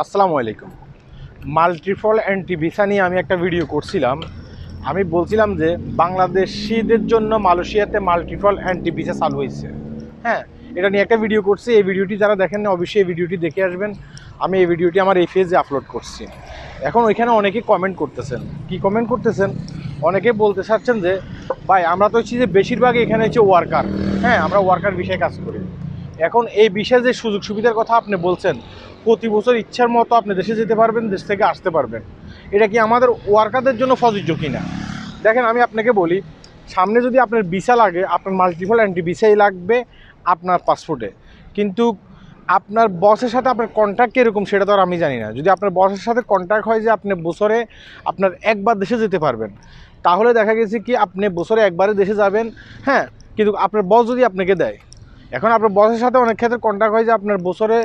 আসসালামু আলাইকুম। মাল্টিফল anti visa নিয়ে আমি একটা ভিডিও করছিলাম। আমি বলছিলাম যে বাংলাদেশিদের জন্য মালয়েশিয়াতে মাল্টিফল অ্যান্টি ভিসা চালু হয়েছে। হ্যাঁ এটা নিয়ে একটা ভিডিও করছি। এই ভিডিওটি যারা দেখেন অবশ্যই এই ভিডিওটি দেখে আসবেন। আমি এই ভিডিওটি আমার এই ফেজে আপলোড করছি। এখন ওইখানে অনেকে কমেন্ট করতেছেন। কি কমেন্ট করতেছেন? অনেকে বলতে চাচ্ছেন যে, ভাই, আমরা তো হচ্ছি যে বেশিরভাগ এখানে হচ্ছে ওয়ার্কার হ্যাঁ আমরা ওয়ার্কার বিষয়ে কাজ করি। এখন এই বিষয়ে যে সুযোগ সুবিধার কথা আপনি বলছেন প্রতি বছর ইচ্ছার মতো আপনি দেশে যেতে পারবেন, দেশ থেকে আসতে পারবেন। এটা কি আমাদের ওয়ার্কারদের জন্য প্রযোজ্য কিনা? দেখেন, আমি আপনাকে বলি, সামনে যদি আপনার ভিসা লাগে, আপনার মাল্টিপল অ্যান্টি ভিসাই লাগবে আপনার পাসপোর্টে কিন্তু আপনার বসের সাথে আপনার কন্ট্যাক্ট কীরকম সেটা তো আর আমি জানি না। যদি আপনার বসের সাথে কন্ট্যাক্ট হয় যে আপনি বছরে আপনার একবার দেশে যেতে পারবেন, তাহলে দেখা গেছে কি আপনি বছরে একবারে দেশে যাবেন হ্যাঁ কিন্তু আপনার বস যদি আপনাকে দেয় এখন আপনার বসের সাথে অনেক ক্ষেত্রে কন্ট্যাক্ট হয় যে আপনার বছরে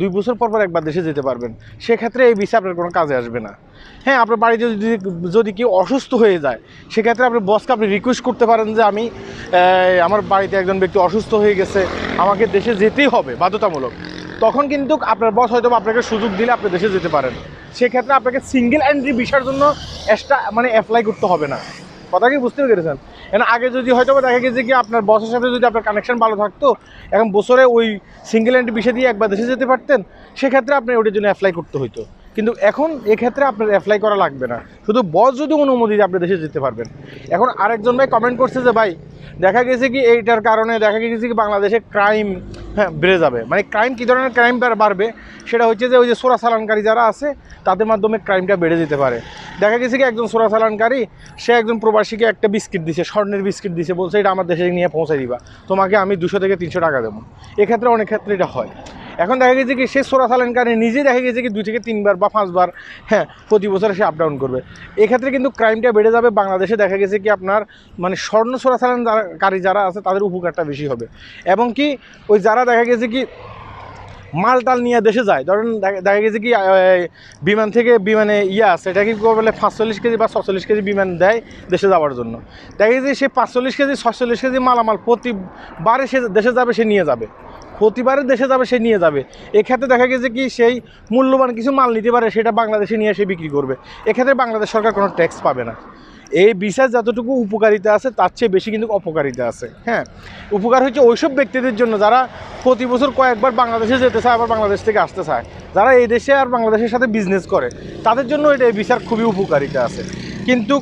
দুই বছর পর পর একবার দেশে যেতে পারবেন। সেক্ষেত্রে এই বিষয়ে আপনার কোনো কাজে আসবে না। হ্যাঁ আপনার বাড়িতে যদি যদি কেউ অসুস্থ হয়ে যায়, সেক্ষেত্রে আপনি বসকে আপনি রিকোয়েস্ট করতে পারেন যে আমি আমার বাড়িতে একজন ব্যক্তি অসুস্থ হয়ে গেছে, আমাকে দেশে যেতেই হবে, বাধ্যতামূলক। তখন কিন্তু আপনার বস হয়তো আপনাকে সুযোগ দিলে আপনি দেশে যেতে পারেন। সেক্ষেত্রে আপনাকে সিঙ্গেল এন্ট্রি ভিসার জন্য এক্সট্রা মানে অ্যাপ্লাই করতে হবে না। কথা কি বুঝতে পেরেছেন। এখন আগে যদি হয়তো দেখা গেছে কি আপনার বসের সাথে যদি আপনার কানেকশন ভালো থাকতো, এখন বছরে ওই সিঙ্গেল এন্ট্রি বিষয় দিয়ে একবার দেশে যেতে পারতেন, সেক্ষেত্রে আপনার ওটার জন্য অ্যাপ্লাই করতে হতো কিন্তু এখন এক্ষেত্রে আপনার অ্যাপ্লাই করা লাগবে না। শুধু বস যদি অনুমতি আপনি দেশে যেতে পারবেন। এখন আরেকজন ভাই কমেন্ট করছে যে, ভাই, দেখা গেছে কি এইটার কারণে, দেখা গেছে কি বাংলাদেশে ক্রাইম হ্যাঁ বেড়ে যাবে। মানে ক্রাইম কী ধরনের ক্রাইম বাড়বে, সেটা হচ্ছে যে ওই যে সোরা চালানকারী যারা আছে, তাদের মাধ্যমে ক্রাইমটা বেড়ে যেতে পারে। দেখা গেছে কি, একজন সোরা চালানকারী সে একজন প্রবাসীকে একটা বিস্কিট দিছে, স্বর্ণের বিস্কিট দিছে, বলছে, এটা আমার দেশে নিয়ে পৌঁছে দিবা। তোমাকে আমি দুশো থেকে তিনশো টাকা দেবো। এক্ষেত্রে অনেক ক্ষেত্রে এটা হয়। এখন দেখা গেছে কি সে সোরা চালানকারী নিজে দেখা গেছে কি দুই থেকে তিনবার বা পাঁচবার হ্যাঁ প্রতি বছর সে আপ ডাউন করবে। এক্ষেত্রে কিন্তু ক্রাইমটা বেড়ে যাবে। বাংলাদেশে দেখা গেছে কি আপনার মানে স্বর্ণ সোরা চালানকারী যারা আছে, তাদের উপকারটা বেশি হবে। এবং কি ওই যারা দেখা গেছে কি মাল টাল নিয়ে দেশে যায়, ধরেন দেখা- দেখা গেছে কি বিমান থেকে বিমানে ইয়ে আছে, এটা কি বলে পাঁচচল্লিশ কেজি বা ছচল্লিশ কেজি বিমান দেয় দেশে যাওয়ার জন্য। দেখা গেছে সে পাঁচচল্লিশ কেজি, ছচল্লিশ কেজি মালামাল প্রতিবারে সে দেশে যাবে, সে নিয়ে যাবে। প্রতিবারে দেশে যাবে, সে নিয়ে যাবে। এক্ষেত্রে দেখা গেছে কি, সেই মূল্যবান কিছু মাল নিতে পারে, সেটা বাংলাদেশে নিয়ে এসে বিক্রি করবে। এক্ষেত্রে বাংলাদেশ সরকার কোনো ট্যাক্স পাবে না। এই বিষয়ে যতটুকু উপকারিতা আছে, তার চেয়ে বেশি কিন্তু অপকারিতা আছে। হ্যাঁ উপকার হচ্ছে ওইসব ব্যক্তিদের জন্য যারা প্রতি বছর কয়েকবার বাংলাদেশে যেতে চায়, আবার বাংলাদেশ থেকে আসতে চায়। যারা এই দেশে আর বাংলাদেশের সাথে বিজনেস করে, তাদের জন্য এটা এই বিচার খুবই উপকারিতা আছে। কিন্তু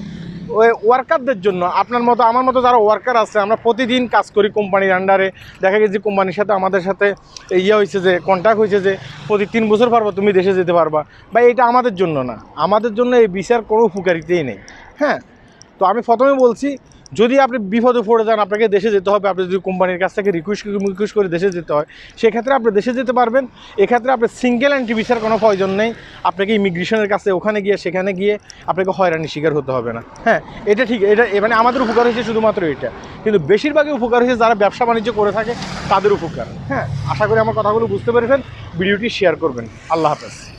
ওই ওয়ার্কারদের জন্য, আপনার মতো, আমার মতো যারা ওয়ার্কার আছে, আমরা প্রতিদিন কাজ করি কোম্পানির আন্ডারে দেখা গেছে কোম্পানির সাথে আমাদের সাথে ইয়ে হয়েছে যে কন্ট্যাক্ট হয়েছে যে, প্রতি তিন বছর পারব তুমি দেশে যেতে পারবা। বা এটা আমাদের জন্য না। আমাদের জন্য এই বিচার কোনো উপকারিতাই নেই। হ্যাঁ? তো আমি প্রথমে বলছি যদি আপনি বিপদে পড়ে যান, আপনাকে দেশে যেতে হবে, আপনি যদি কোম্পানির কাছ থেকে রিকোয়েস্ট রিকোয়েস্ট করে দেশে যেতে হয়, সেক্ষেত্রে আপনি দেশে যেতে পারবেন। এক্ষেত্রে আপনার সিঙ্গেল অ্যান্টি ভিসার কোনো প্রয়োজন নেই। আপনাকে ইমিগ্রেশনের কাছে ওখানে গিয়ে, সেখানে গিয়ে আপনাকে হয়রানি শিকার হতে হবে না। হ্যাঁ এটা ঠিক, এটা মানে আমাদের উপকার হয়েছে শুধুমাত্র এটা। কিন্তু বেশিরভাগই উপকার হয়েছে যারা ব্যবসা বাণিজ্য করে থাকে, তাদের উপকার। হ্যাঁ আশা করি আমার কথাগুলো বুঝতে পেরেছেন। ভিডিওটি শেয়ার করবেন। আল্লাহ হাফেজ।